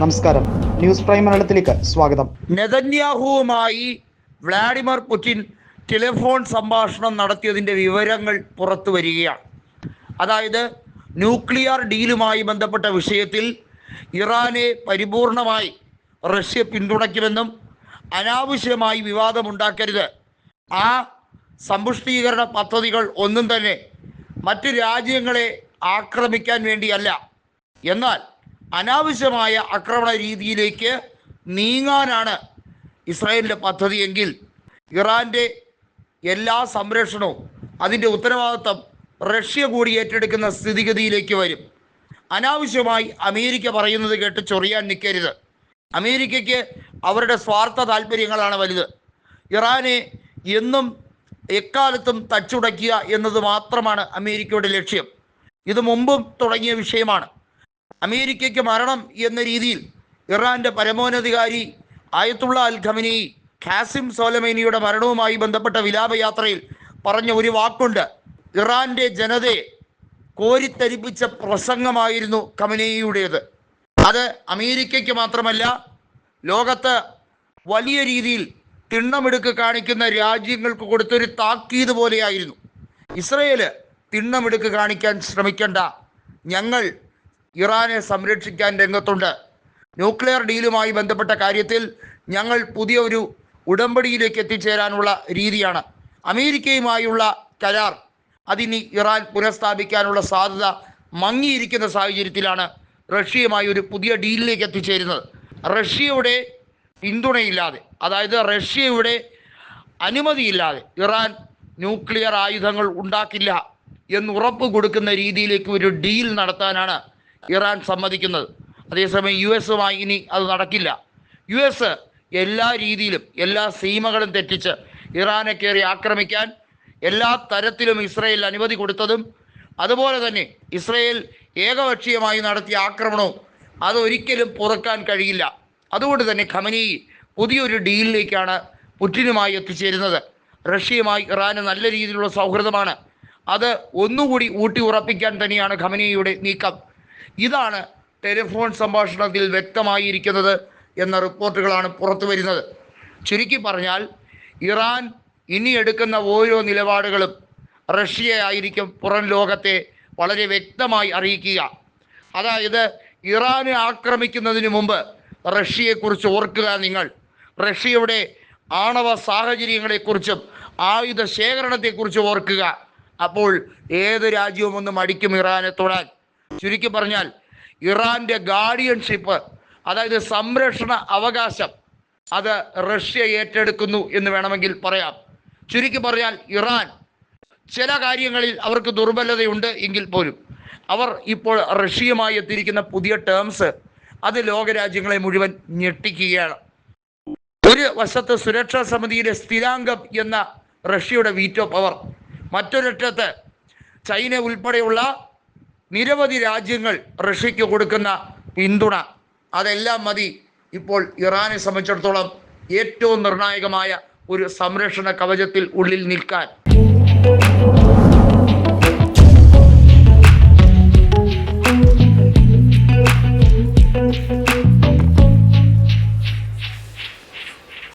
നമസ്കാരം. News prime മലയാളത്തിലേക്ക് സ്വാഗതം. നെതന്യാഹുവുമായി വ്ളാഡിമിർ പുടിൻ ടെലിഫോൺ സംഭാഷണം നടത്തിയതിന്റെ വിവരങ്ങൾ പുറത്തു വരികയാണ്. അതായത് ന്യൂക്ലിയർ ഡീലുമായി ബന്ധപ്പെട്ട വിഷയത്തിൽ ഇറാനെ പരിപൂർണമായി റഷ്യ പിന്തുണയ്ക്കുമെന്നും അനാവശ്യമായി വിവാദമുണ്ടാക്കരുത്. ആ സമ്പുഷ്ടീകരണ പദ്ധതികൾ ഒന്നും തന്നെ മറ്റ് രാജ്യങ്ങളെ ആക്രമിക്കാൻ വേണ്ടിയല്ല. എന്നാൽ അനാവശ്യമായ ആക്രമണ രീതിയിലേക്ക് നീങ്ങാനാണ് ഇസ്രായേലിന്റെ പദ്ധതിയെങ്കിൽ ഇറാന്റെ എല്ലാ സംരക്ഷണവും അതിന്റെ ഉത്തരവാദിത്തം റഷ്യ കൂടി ഏറ്റെടുക്കുന്ന സ്ഥിതിഗതിയിലേക്ക് വരും. അനാവശ്യമായി അമേരിക്ക പറയുന്നത് കേട്ട് ചൊറിയാൻ നിൽക്കരുത്. അമേരിക്കയ്ക്ക് അവരുടെ സ്വാർത്ഥ താല്പര്യങ്ങളാണ് വലുത്. ഇറാനെ എന്നും എക്കാലത്തും തച്ചുടയ്ക്കുക എന്നത് മാത്രമാണ് അമേരിക്കയുടെ ലക്ഷ്യം. ഇത് മുമ്പും തുടങ്ങിയ വിഷയമാണ്. അമേരിക്കയ്ക്ക് മരണം എന്ന രീതിയിൽ ഇറാന്റെ പരമോന്നധികാരി ആയത്തുള്ള അൽ ഖമിനി ഖാസിം സോലമേനിയുടെ മരണവുമായി ബന്ധപ്പെട്ട വിലാപയാത്രയിൽ പറഞ്ഞ ഒരു വാക്കുണ്ട്. ഇറാന്റെ ജനതയെ കോരിത്തരിപ്പിച്ച പ്രസംഗമായിരുന്നു ഖമനേയിയുടേത് അത് അമേരിക്കയ്ക്ക് മാത്രമല്ല ലോകത്ത് വലിയ രീതിയിൽ തിണ്ണമെടുക്ക് കാണിക്കുന്ന രാജ്യങ്ങൾക്ക് കൊടുത്തൊരു താക്കീത് പോലെയായിരുന്നു. ഇസ്രയേൽ തിണ്ണമെടുക്ക് കാണിക്കാൻ ശ്രമിക്കേണ്ട. ഞങ്ങൾ ഇറാനെ സംരക്ഷിക്കാൻ രംഗത്തുണ്ട്. ന്യൂക്ലിയർ ഡീലുമായി ബന്ധപ്പെട്ട കാര്യത്തിൽ ഞങ്ങൾ പുതിയ ഒരു ഉടമ്പടിയിലേക്ക് എത്തിച്ചേരാനുള്ള രീതിയാണ്. അമേരിക്കയുമായുള്ള കരാർ അതിനി ഇറാൻ പുനഃസ്ഥാപിക്കാനുള്ള സാധ്യത മങ്ങിയിരിക്കുന്ന സാഹചര്യത്തിലാണ് റഷ്യയുമായി ഒരു പുതിയ ഡീലിലേക്ക് എത്തിച്ചേരുന്നത്. റഷ്യയുടെ പിന്തുണയില്ലാതെ അതായത് റഷ്യയുടെ അനുമതിയില്ലാതെ ഇറാൻ ന്യൂക്ലിയർ ആയുധങ്ങൾ ഉണ്ടാക്കില്ല എന്ന് ഉറപ്പ് കൊടുക്കുന്ന രീതിയിലേക്ക് ഒരു ഡീൽ നടത്താനാണ് ഇറാൻ സമ്മതിക്കുന്നത്. അതേസമയം യു എസുമായി ഇനി അത് നടക്കില്ല. യു എസ് എല്ലാ രീതിയിലും എല്ലാ സീമകളും തെറ്റിച്ച് ഇറാനെ കയറി ആക്രമിക്കാൻ എല്ലാ തരത്തിലും ഇസ്രയേൽ അനുമതി കൊടുത്തതും അതുപോലെ തന്നെ ഇസ്രയേൽ ഏകപക്ഷീയമായി നടത്തിയ ആക്രമണവും അതൊരിക്കലും പുറക്കാൻ കഴിയില്ല. അതുകൊണ്ട് തന്നെ ഖമനി പുതിയൊരു ഡീലിലേക്കാണ് പുറ്റിനുമായി എത്തിച്ചേരുന്നത്. റഷ്യയുമായി ഇറാന് നല്ല രീതിയിലുള്ള സൗഹൃദമാണ്. അത് ഒന്നുകൂടി ഊട്ടി ഉറപ്പിക്കാൻ തന്നെയാണ് ഖമനിയുടെ നീക്കം. ഇതാണ് ടെലിഫോൺ സംഭാഷണത്തിൽ വ്യക്തമായിരിക്കുന്നത് എന്ന റിപ്പോർട്ടുകളാണ് പുറത്തു വരുന്നത്. ചുരുക്കി പറഞ്ഞാൽ ഇറാൻ ഇനി എടുക്കുന്ന ഓരോ നിലപാടുകളും റഷ്യയായിരിക്കും പുറം ലോകത്തെ വളരെ വ്യക്തമായി അറിയിക്കുക. അതായത് ഇറാനെ ആക്രമിക്കുന്നതിന് മുമ്പ് റഷ്യയെക്കുറിച്ച് ഓർക്കുക നിങ്ങൾ. റഷ്യയുടെ ആണവ സാഹചര്യങ്ങളെക്കുറിച്ചും ആയുധ ശേഖരണത്തെക്കുറിച്ചും ഓർക്കുക. അപ്പോൾ ഏത് രാജ്യവും ഒന്നും അടിക്കും ഇറാനെ തൊടാൻ. ചുരുക്കി പറഞ്ഞാൽ ഇറാന്റെ ഗാർഡിയൻഷിപ്പ് അതായത് സംരക്ഷണ അവകാശം അത് റഷ്യ ഏറ്റെടുക്കുന്നു എന്ന് വേണമെങ്കിൽ പറയാം. ചുരുക്കി പറഞ്ഞാൽ ഇറാൻ ചില കാര്യങ്ങളിൽ അവർക്ക് ദുർബലതയുണ്ട് എങ്കിൽ പോലും അവർ ഇപ്പോൾ റഷ്യയുമായി എത്തിയിരിക്കുന്ന പുതിയ ടേംസ് അത് ലോകരാജ്യങ്ങളെ മുഴുവൻ ഞെട്ടിക്കുകയാണ്. ഒരു വശത്ത് സുരക്ഷാ സമിതിയിലെ സ്ഥിരാംഗം എന്ന റഷ്യയുടെ വീറ്റോ പവർ മറ്റൊരറ്റത്ത് ചൈന ഉൾപ്പെടെയുള്ള നിരവധി രാജ്യങ്ങൾ റഷ്യക്ക് കൊടുക്കുന്ന പിന്തുണ അതെല്ലാം മതി. ഇപ്പോൾ ഇറാനെ സംബന്ധിച്ചിടത്തോളം ഏറ്റവും നിർണായകമായ ഒരു സംരക്ഷണ കവചത്തിൽ ഉള്ളിൽ നിൽക്കാൻ.